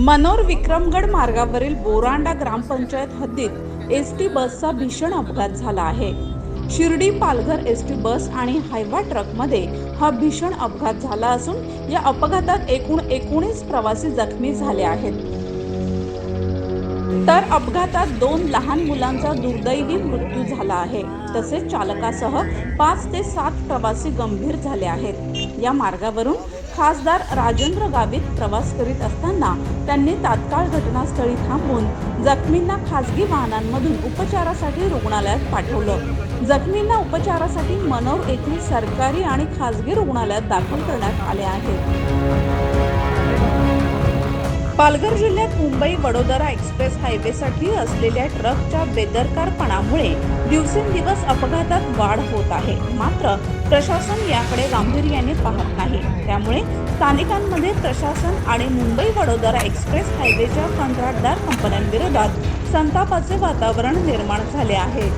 मनोर विक्रमगड मार्गावरील बोरांडा ग्रामपंचायत हद्दीत S T बसचा भीषण अपघात झाला आहे. Shirdi Palghar S T bus आणि हायवा ट्रकमध्ये हा भीषण अपघात झाला असून या अपघातात एकूण एकोणीस प्रवासी जखमी झाले आहेत. तर अपघातात दोन लहान मुलांचा दुर्दैवी मृत्यू झाला आहे. तसेच चालकासह पाच ते सात प्रवासी गंभीर झाले आहेत. या मार्गावरून खासदार राजेंद्र गावित प्रवास करीत असताना त्यांनी तात्काळ घटनास्थळी थांबून जखमींना खासगी वाहनांमधून उपचारासाठी रुग्णालयात पाठवलं. जखमींना उपचारासाठी मनोर येथील सरकारी आणि खासगी रुग्णालयात दाखल करण्यात आले आहे. पालघर जिल्ह्यात मुंबई वडोदरा एक्सप्रेस हायवेसाठी असलेल्या ट्रकच्या बेदरकारपणामुळे दिवसेंदिवस अपघातात वाढ होत आहे. मात्र प्रशासन याकडे गांभीर्याने पाहत नाही. त्यामुळे स्थानिकांमध्ये प्रशासन आणि मुंबई वडोदरा एक्सप्रेस हायवेच्या कंत्राटदार कंपन्यांविरोधात संतापाचे वातावरण निर्माण झाले आहे.